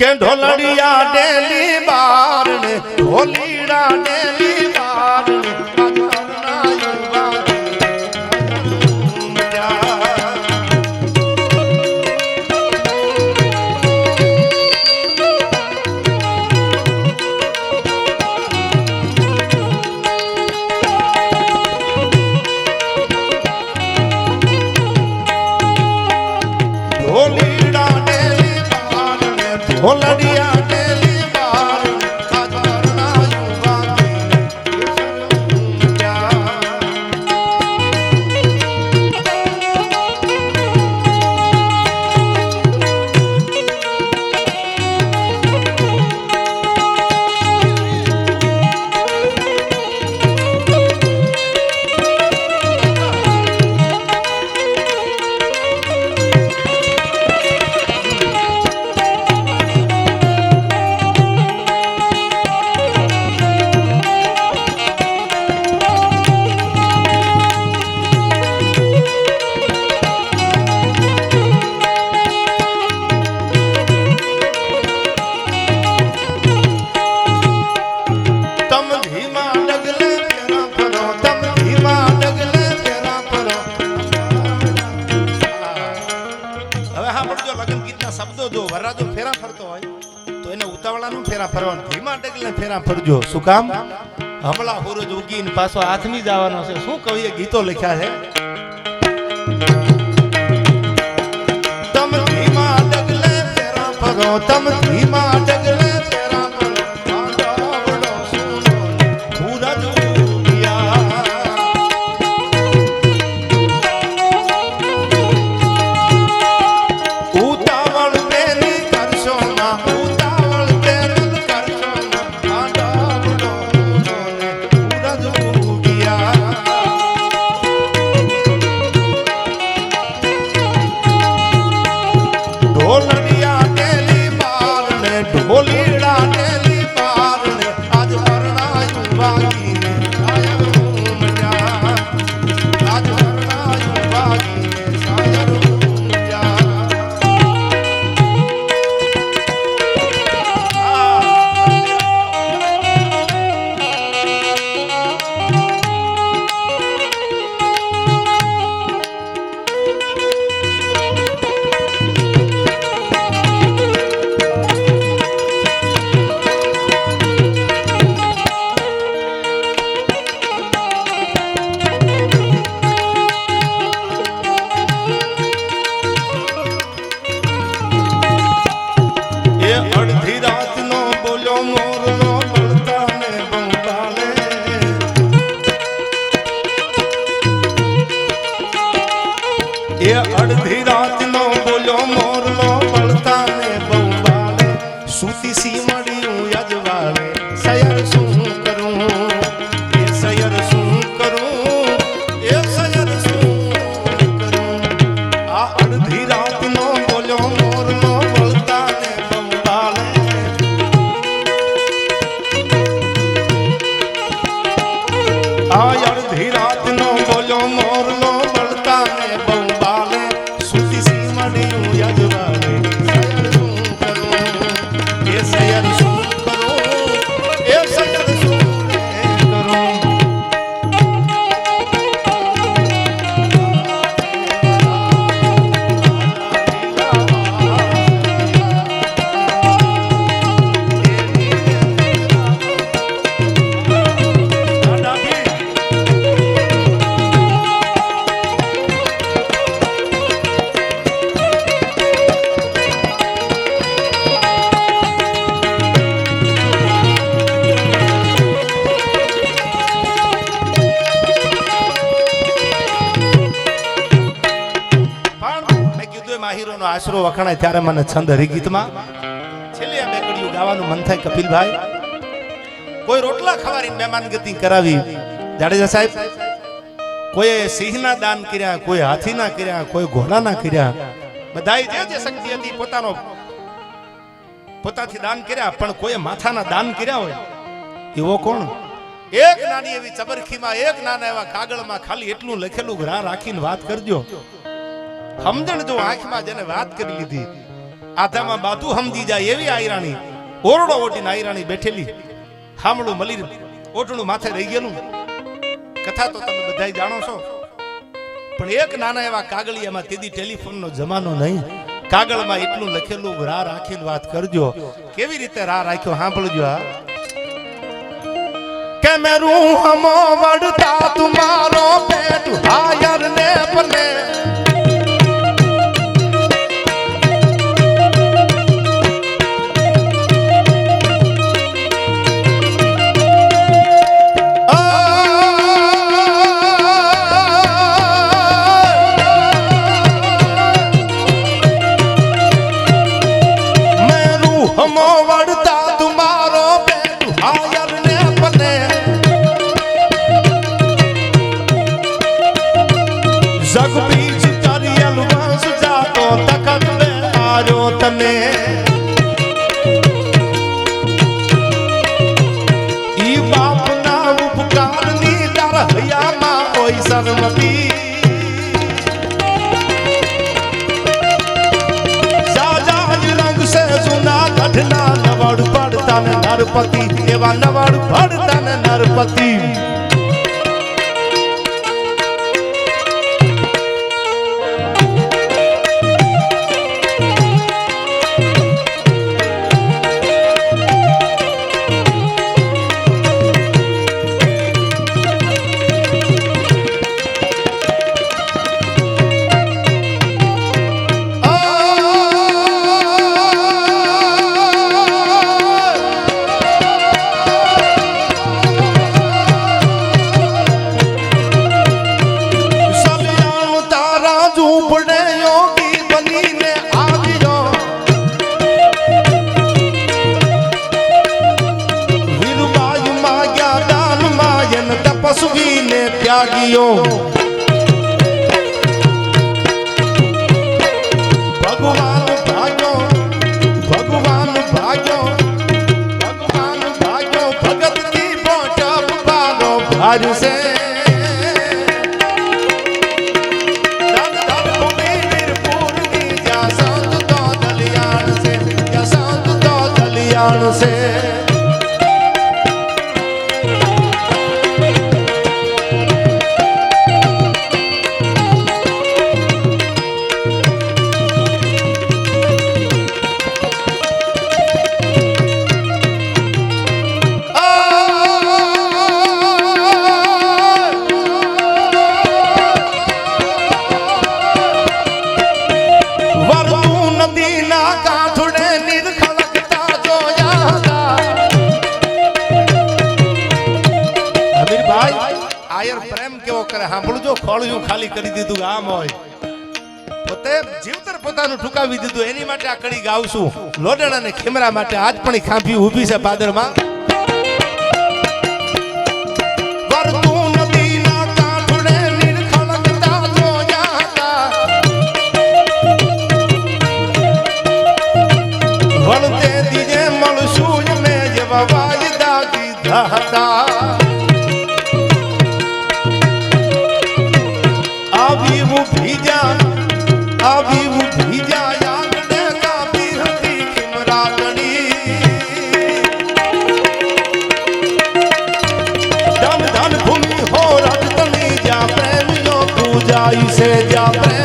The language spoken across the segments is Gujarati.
કે ઢોલડિયા ડેલી બારણે ઢોલીડા ડેલી બારણે આજના જો ફેરા ફરતો હોય, તો એને ઉતાવળાનું ફેરા ફરવાનું. ધીમા ડગલે ફેરા ફરજો. શું કામ? હમણાં હુરજ ઉગીને પાછો હાથમી જવાનો છે. શું કવિએ ગીતો લખ્યા છે? તમ ધીમા ડગલે ફેરા ફરો, તમ ધીમા સૂતી સી મળ્યું યજવાળે સયર શું કરું? એ સયર શું કરું? એ સયર શું કરું? આ અડધી રાતનો બોલ્યો મોરલો બોલતા ને બંગાળે આ આશરો વખણાય ત્યારે મને છંદ હરિગીતમાં. છેલ્લી બે કડીઓ ગાવાનું મન થાય કપિલભાઈ. કોઈ રોટલા ખવારી મહેમાન ગતિ કરાવી. જાડેજા સાહેબ કોઈ સિંહના દાન કર્યા, કોઈ હાથીના કર્યા, કોઈ ઘોડાના કર્યા. બધાય જે જે શક્તિ હતી પોતાનો પોતાથી દાન કર્યા, પણ કોઈ માથાના દાન કર્યા હોય, એવો કોણ? એક નાની એવી ચબરખીમાં, એક નાના એવા કાગળમાં ખાલી એટલું લખેલું રાખીને વાત કરજો. સમજણ જો આંખમાં જેને વાત કરી લીધી આધામાં બાતુ સમજી જાય એવી આયરાણી, ઓરડો ઓટીને આયરાણી બેઠેલી. હામળું મળી ઓટણું માથે રહી ગયેલું. કથા તો તમે બધા જાણો છો. પણ એક નાના એવા કાગળિયામાં તેદી ટેલિફોનનો જમાનો નહીં. કાગળમાં એટલું લખેલું, રા રાખીને વાત કરજો. કેવી રીતે રા રાખ્યો સાંભળજો આ? કે મેરું હમો વડતા તુમારો પેટ હાયર ને પને તને ઈ બાપના ઉપકારની તાર હૈયામાં કોઈ સરમતી નવડ પડતા ને નરપતિ, એવા નવાડ પડતા ને નરપતિ. ત્યાગીયો ભગવાન ભાગ્યો ભગવાન ભાગ્યો ભગવાન ભાગ્યો ભગતથી પોટપ પાલો ભારસે કેવો જો ખોળિયું ખાલી કરી દીધું, આમ હોય. પોતે જીવતર પોતાનું ઠુકાવી દીધું, એની માટે આ કડી ગાવશું લોડણા ને ખેમરા માટે આજ પણ ખાંભી ઊભી છે પાદરમાં. હતા. જ્યાં છે પ્રેમ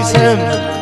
isem